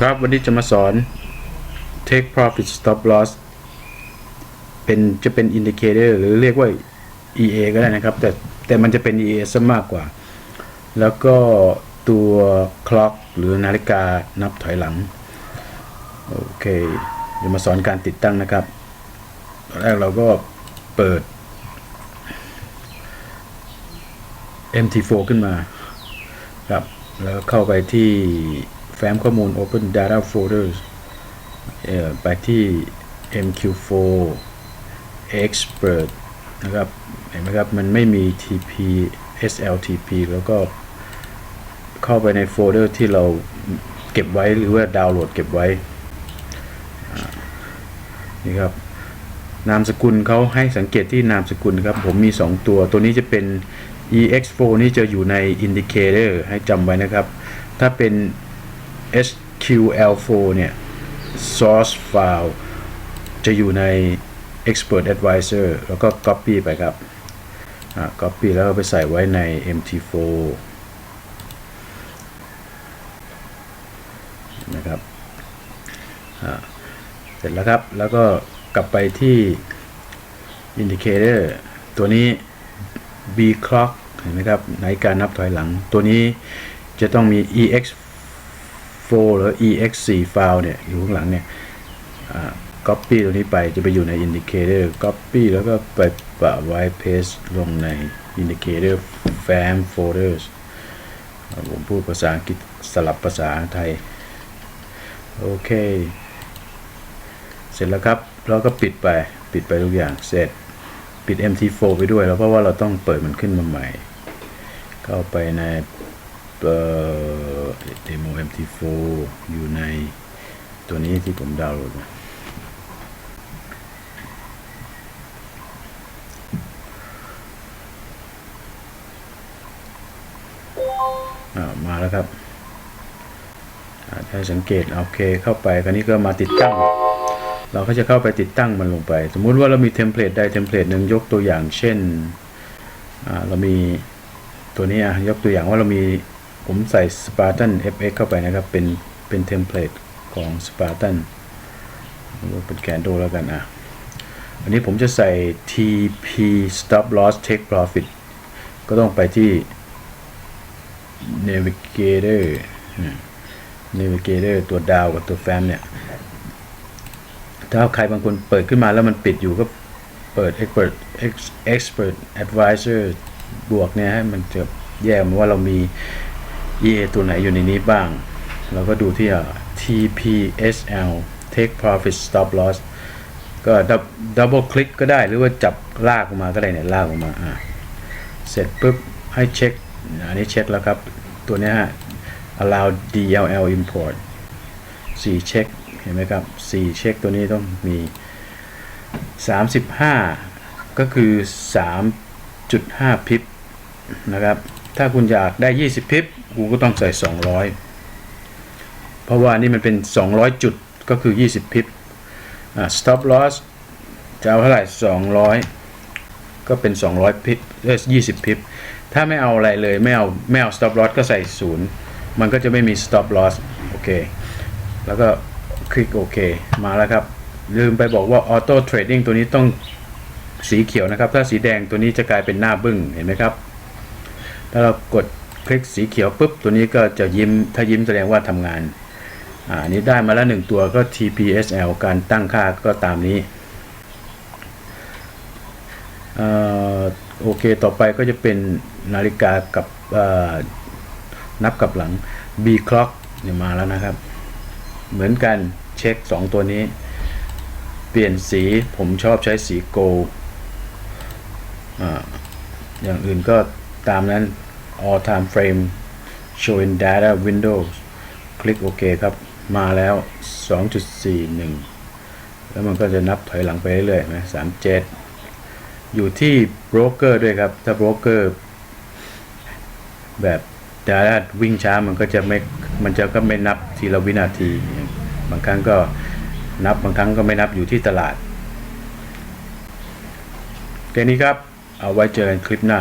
ครับวันนี้จะมาสอน take profit stop loss เป็นจะเป็น indicator หรือเรียกว่า EA ก็ได้นะครับ แต่แต่มันจะเป็น EA ซะมากกว่า แล้วก็ตัว clock หรือนาฬิกานับถอยหลัง โอเคจะมาสอนการติดตั้งนะครับ ตอนแรกเราก็เปิด MT4 ขึ้นมาครับ แล้วเข้าไปที่ ฟ้มข้อมูล Open Data Folders เอ่อไปที่ MQ4 Expert นะครับ เห็นไหมครับ มันไม่มี TP SLTP แล้วก็เข้าไปในโฟลเดอร์ที่เราเก็บไว้หรือว่าดาวน์โหลดเก็บไว้ นี่ครับ นามสกุลเขาให้สังเกตที่นามสกุลครับ ผมมี 2 ตัว ตัวนี้จะเป็น EX4 นี่จะอยู่ใน Indicator ให้จำไว้นะครับ ถ้าเป็น SQL4 เนี่ย Source File จะอยู่ใน Expert Advisor แล้วก็ Copy ไปครับ Copy แล้วไปใส่ไว้ใน MT4 นะครับเสร็จแล้วครับ แล้วก็กลับไปที่ Indicator ตัวนี้ B clock เห็นไหมครับในการนับถอยหลัง ตัวนี้จะต้องมี EX EX4 หรือ EX4 ไฟล์เนี่ยอยู่ข้างหลังเนี่ย copy ตัวนี้ไปจะไปอยู่ใน indicator copy แล้วก็ไปปะไว้ paste ลงใน indicator fam folders ผมพูดภาษาอังกฤษสลับภาษาไทย โอเค เสร็จแล้วครับ เราก็ปิดไปปิดไปทุกอย่างเสร็จปิด MT4 ไปด้วยแล้วเพราะว่าเราต้องเปิดมันขึ้นมาใหม่ เข้าไปใน เอ่อ demo MT4 อยู่ในตัวนี้ที่ผมดาวน์โหลดมามาแล้วครับอ่าสังเกตโอเคเข้าไปคราวนี้ก็มาติดตั้ง เราก็จะเข้าไปติดตั้งมันลงไป สมมุติว่าเรามีเทมเพลตใดเทมเพลตหนึ่งยกตัวอย่างเช่นเรามีตัวนี้อะยกตัวอย่างว่าเรามี ผมใส่ Spartan FX เข้าไปนะครับ เป็น เป็นเทมเพลตของ Spartan เป็นแกนโดแล้วกันอะ อันนี้ผมจะใส่ TP stop loss take profit ก็ต้องไปที่ navigator navigator ตัวดาวกับตัวแฟ้มเนี่ย ถ้าใครบางคนเปิดขึ้นมาแล้วมันปิดอยู่ก็เปิด expert ex- expert advisor บวกเนี่ยให้มันจะแยกมาว่าเรามี EA ตัวไหนอยู่ในนี้บ้าง เราก็ดูที่ TPSL take profit stop loss ก็ดับเบิลคลิกก็ได้หรือว่าจับลากออกมาก็ได้เนี่ยลากออกมาอะเสร็จปุ๊บให้เช็ค อันนี้เช็คแล้วครับ ตัวนี้ฮะ allow DLL import 4เช็คเห็นไหมครับ 4 เช็คตัวนี้ต้องมี 35 ก็คือ 3.5 พิบนะครับ ถ้าคุณอยากได้ 20 พิบกูก็ต้องใส่ 200 เพราะว่านี่มันเป็น 200 จุดก็คือ 20 พิบอ่า stop loss จะเอาเท่าไหร่ 200 ก็เป็น 200 พิบเอ้ย20 พิบ ถ้าไม่เอาอะไรเลย ไม่เอาไม่เอา stop loss ก็ใส่ 0 มันก็จะไม่มี stop loss โอเค แล้วก็คลิกโอเค มาแล้วครับ ลืมไปบอกว่า auto trading ตัวนี้ต้องสีเขียวนะครับ ถ้าสีแดงตัวนี้จะกลายเป็นหน้าบึ้ง เห็นไหมครับ ถ้าเรากดคลิกสีเขียวปุ๊บ ตัวนี้ก็จะยิ้ม ถ้ายิ้มแสดงว่าทำงาน อ่านี้ได้มาแล้วหนึ่งตัวก็ TPSL การตั้งค่าก็ตามนี้โอเค ต่อไปก็จะเป็นนาฬิกากับนับกับหลัง B clock เนี่ยมาแล้วนะครับ เหมือนกันเช็ค 2 ตัวนี้ เปลี่ยนสีผมชอบใช้สีโกลออย่างอื่นก็ ตามนั้น all time frame show in data windows คลิกโอเคครับ มาแล้ว 2.41 แล้วมันก็จะนับถอยหลังไปเรื่อยๆนะ37 อยู่ที่โบรกเกอร์ด้วยครับ ถ้าโบรกเกอร์แบบดาราวิ่งช้ามันก็จะไม่ มันจะก็ไม่นับทีละวินาที บางครั้งก็นับบางครั้งก็ไม่นับอยู่ที่ตลาดแค่นี้ครับ เอาไว้เจอกันคลิปหน้า